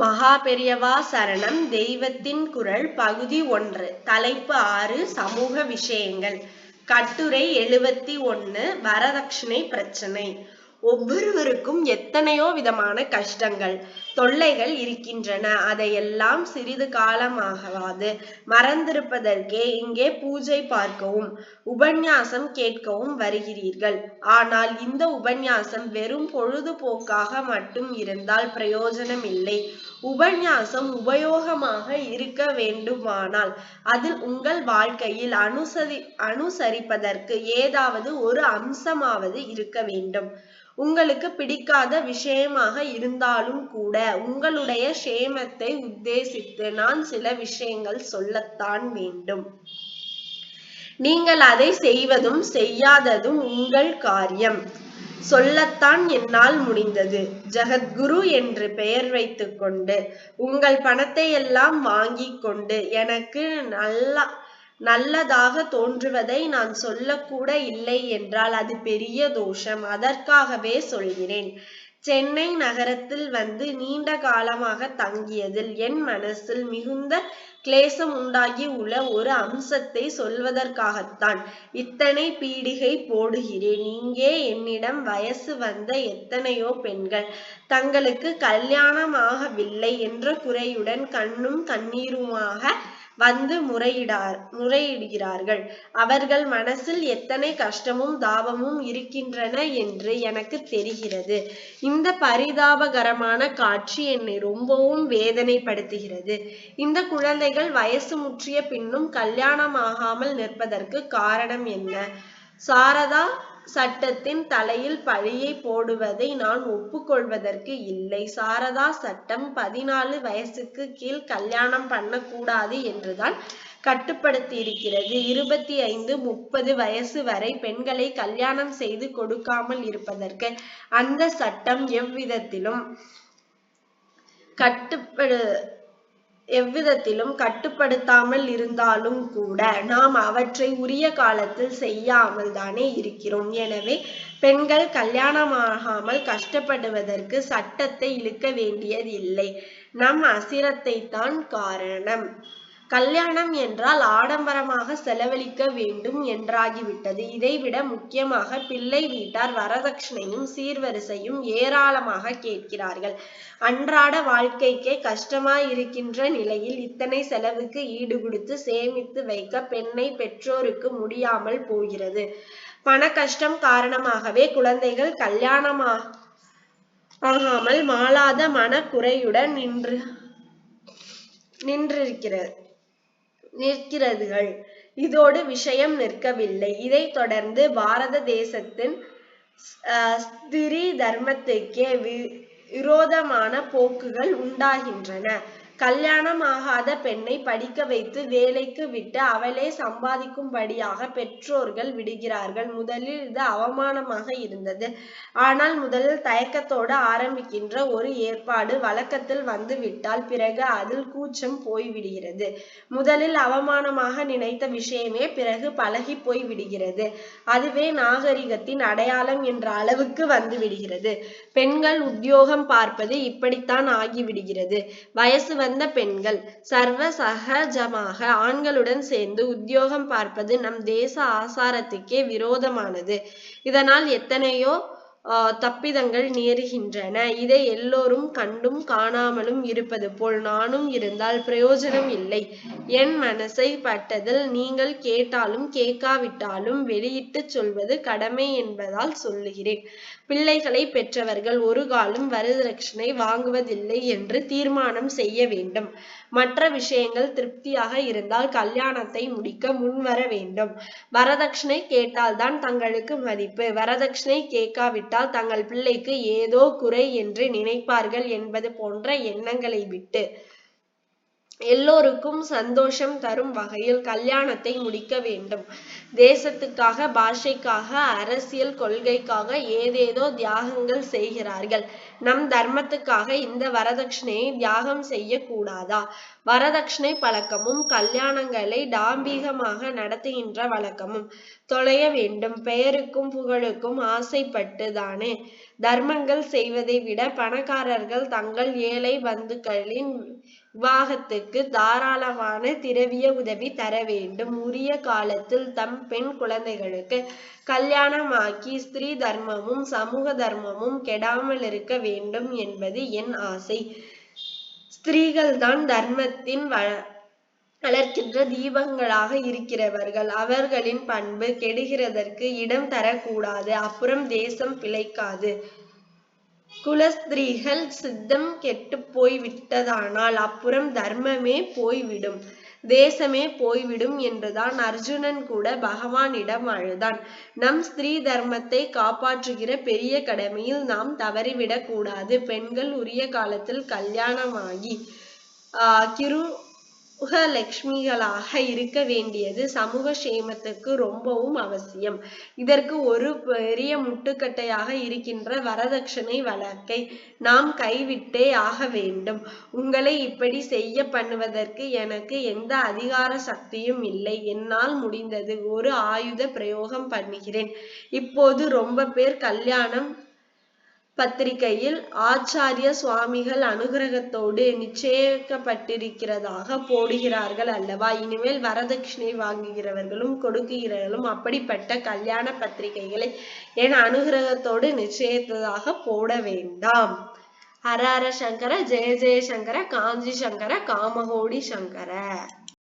மகா பெரியவா சரணம். தெய்வத்தின் குரல் பகுதி ஒன்று. தலைப்பு ஆறு சமூக விஷயங்கள். கட்டுரை எழுபத்தி ஒண்ணு வரதட்சணை பிரச்சனை. ஒவ்வொருவருக்கும் எத்தனையோ விதமான கஷ்டங்கள். தொல்லைகள் இருக்கின்றன. அதையெல்லாம் சிறிது காலமாகவாது. மறந்திருப்பதற்கே இங்கே பூஜை பார்க்கவும் உபன்யாசம் கேட்கவும் வருகிறீர்கள். ஆனால் இந்த உபன்யாசம் வெறும் பொழுதுபோக்காக மட்டும் இருந்தால் பிரயோஜனம் இல்லை உபன்யாசம் உபயோகமாக இருக்க வேண்டுமானால் அதில் உங்கள் வாழ்க்கையில் அனுசரி அனுசரிப்பதற்கு ஏதாவது ஒரு அம்சமாவது இருக்க வேண்டும். உங்களுக்கு பிடிக்காத விஷயமாக இருந்தாலும் கூட உங்களுடைய சேமத்தை உத்தேசித்து நான் சில விஷயங்கள் சொல்லத்தான் வேண்டும். நீங்கள் அதை செய்வதும் செய்யாததும் உங்கள் காரியம். சொல்லத்தான் என்னால் முடிந்தது. ஜகத்குரு என்று பெயர் வைத்துக்கொண்டு உங்கள் பணத்தை எல்லாம் வாங்கி கொண்டு எனக்கு நல்லா நல்லதாக தோன்றுவதை நான் சொல்லக்கூட இல்லை என்றால் அது பெரிய தோஷம். அதற்காகவே சொல்கிறேன். சென்னை நகரத்தில் வந்து நீண்ட காலமாக தங்கியதில் என் மனசில் மிகுந்த கிளேசம் உண்டாகி உள்ள ஒரு அம்சத்தை சொல்வதற்காகத்தான் இத்தனை பீடிகை போடுகிறேன். இங்கே என்னிடம் வயசு வந்த எத்தனையோ பெண்கள் தங்களுக்கு கல்யாணமாகவில்லை என்ற குறையுடன் கண்ணும் கண்ணீருமாக வந்து முறையிடார் முறையிடுகிறார்கள். அவர்கள் மனசில் எத்தனை கஷ்டமும் தாபமும் இருக்கின்றன என்று எனக்கு தெரிகிறது. இந்த பரிதாபகரமான காட்சி என்னை ரொம்பவும் வேதனைப்படுத்துகிறது. இந்த குழந்தைகள் வயசு முற்றிய பின்னும் கல்யாணமாகாமல் நிற்பதற்கு காரணம் என்ன? சாரதா சட்டத்தின் தலையில் பழியை போடுவதை நான் ஒப்புக்கொள்வதற்கு இல்லை. சாரதா சட்டம் பதினாலு வயசுக்கு கீழ் கல்யாணம் பண்ணக்கூடாது என்றுதான் கட்டுப்படுத்தி இருக்கிறது இருபத்தி ஐந்து முப்பது வயசு வரை பெண்களை கல்யாணம் செய்து கொடுக்காமல் இருப்பதற்கு அந்த சட்டம் எவ்விதத்திலும் கட்டுப்படு எவ்விதத்திலும் கட்டுப்படுத்தாமல் இருந்தாலும் கூட நாம் அவற்றை உரிய காலத்தில் செய்யாமல் தானே இருக்கிறோம். எனவே பெண்கள் கல்யாணமாகாமல் கஷ்டப்படுவதற்கு சட்டத்தை இழுக்க வேண்டியதில்லை. நம் அசிரத்தை தான் காரணம். கல்யாணம் என்றால் ஆடம்பரமாக செலவழிக்க வேண்டும் என்றாகிவிட்டது. இதைவிட முக்கியமாக பிள்ளை வீட்டார் வரதட்சணையும் சீர்வரிசையும் ஏராளமாக கேட்கிறார்கள். அன்றாட வாழ்க்கைக்கே கஷ்டமாய் இருக்கின்ற நிலையில் இத்தனை செலவுக்கு ஈடுகொடுத்து சேமித்து வைக்க பெண்ணை பெற்றோருக்கு முடியாமல் போகிறது. பண கஷ்டம் காரணமாகவே குழந்தைகள் கல்யாணமா ஆகாமல் மாளாத மனக்குறையுடன் நின்று நின்றிருக்கிறது. நிற்கிறதுகள். இதோடு விஷயம் நிற்கவில்லை. இதைத் தொடர்ந்து பாரத தேசத்தின் ஸ்திரீ தர்மத்துக்கே வி விரோதமான போக்குகள் உண்டாகின்றன. கல்யாணம் ஆகாத பெண்ணை படிக்க வைத்து வேலைக்கு விட்டு அவளே சம்பாதிக்கும்படியாக பெற்றோர்கள் விடுகிறார்கள். முதலில் இது அவமானமாக இருந்தது. ஆனால் முதலில் தயக்கத்தோடு ஆரம்பிக்கின்ற ஒரு ஏற்பாடு வழக்கத்தில் வந்து விட்டால் பிறகு அதில் கூச்சம் போய்விடுகிறது. முதலில் அவமானமாக நினைத்த விஷயமே பிறகு பழகி போய் விடுகிறது அதுவே நாகரிகத்தின் அடையாளம் என்ற அளவுக்கு வந்து விடுகிறது பெண்கள் உத்தியோகம் பார்ப்பது இப்படித்தான் ஆகிவிடுகிறது. வயசு வந்த பெண்கள் சர்வ சகஜமாக ஆண்களுடன் சேர்ந்து உத்தியோகம் பார்ப்பது நம் தேச ஆசாரத்துக்கே விரோதமானது. இதனால் எத்தனையோ தப்பிதங்கள் நேருகின்றன. இதை எல்லோரும் கண்டும் காணாமலும் இருப்பது போல் நானும் இருந்தால் பிரயோஜனம் இல்லை. என் மனசை பட்டதில் நீங்கள் கேட்டாலும் கேட்காவிட்டாலும் வெளியிட்டு சொல்வது கடமை என்பதால் சொல்லுகிறேன். பிள்ளைகளை பெற்றவர்கள் ஒரு காலம் வரதட்சணை வாங்குவதில்லை என்று தீர்மானம் செய்ய வேண்டும். மற்ற விஷயங்கள் திருப்தியாக இருந்தால் கல்யாணத்தை முடிக்க முன்வர வேண்டும். வரதட்சணை கேட்டால்தான் தங்களுக்கு மதிப்பு. வரதட்சணை கேட்காவிட்டால் தங்கள் பிள்ளைக்கு ஏதோ குறை என்று நினைப்பார்கள் என்பது போன்ற எண்ணங்களை விட்டு எல்லோருக்கும் சந்தோஷம் தரும் வகையில் கல்யாணத்தை முடிக்க வேண்டும். தேசத்துக்காக பாஷைக்காக அரசியல் கொள்கைக்காக ஏதேதோ தியாகங்கள் செய்கிறார்கள். நம் தர்மத்துக்காக இந்த வரதட்சணையை தியாகம் செய்யக்கூடாதா? வரதட்சணை பழக்கமும் கல்யாணங்களை டாம்பீகமாக நடத்துகின்ற வழக்கமும் தொலைய வேண்டும். பெயருக்கும் புகழுக்கும் ஆசைப்பட்டு தானே தர்மங்கள் செய்வதை விட பணக்காரர்கள் தங்கள் ஏழை பந்துக்களின் விவாகத்துக்கு தாராளமான திரவிய உதவி தர வேண்டும். உரிய காலத்தில் தம் பெண் குழந்தைகளுக்கு கல்யாணமாக்கி ஸ்திரீ தர்மமும் சமூக தர்மமும் கெடாமல் இருக்க வேண்டும் என்பது என் ஆசை. ஸ்திரீகள்தான் தர்மத்தின் வ வளர்க்கின்ற தீபங்களாக இருக்கிறவர்கள். அவர்களின் பண்பு கெடுகிறதற்கு இடம் தரக்கூடாது. அப்புறம் தேசம் பிழைக்காது. குலஸ்திரீகள் சித்தம் கெட்டுப் போய் விட்டதானால் அப்புறம் தர்மமே போய்விடும் தேசமே போய்விடும் என்றுதான் அர்ஜுனன் கூட பகவானிடம் அழுதான். நம் ஸ்திரீ தர்மத்தை காப்பாற்றுகிற பெரிய கடமையில் நாம் தவறிவிடக் கூடாது. பெண்கள் உரிய காலத்தில் கல்யாணமாகி ஆஹ் கிரு லட்சுமிகளாக இருக்க வேண்டியது சமூக சேமத்துக்கு ரொம்பவும் அவசியம். இதற்கு ஒரு பெரிய முட்டுக்கட்டையாக இருக்கின்ற வரதட்சணை வழக்கை நாம் கைவிட்டே ஆக வேண்டும். உங்களை இப்படி செய்ய பண்ணுவதற்கு எனக்கு எந்த அதிகார சக்தியும் இல்லை. என்னால் முடிந்தது ஒரு ஆயுத பிரயோகம் பண்ணுகிறேன். இப்போது ரொம்ப பேர் கல்யாணம் பத்திரிகையில் ஆச்சாரிய சுவாமிகள் அனுகிரகத்தோடு நிச்சயிக்கப்பட்டிருக்கிறதாக போடுகிறார்கள் அல்லவா? இனிமேல் வரதட்சணை வாங்குகிறவர்களும் கொடுக்குகிறவர்களும் அப்படிப்பட்ட கல்யாண பத்திரிகைகளை என் அனுகிரகத்தோடு நிச்சயித்ததாக போட வேண்டாம். ஹர ஹர சங்கர ஜெய ஜெய சங்கர காஞ்சி சங்கர காமகோடி சங்கர.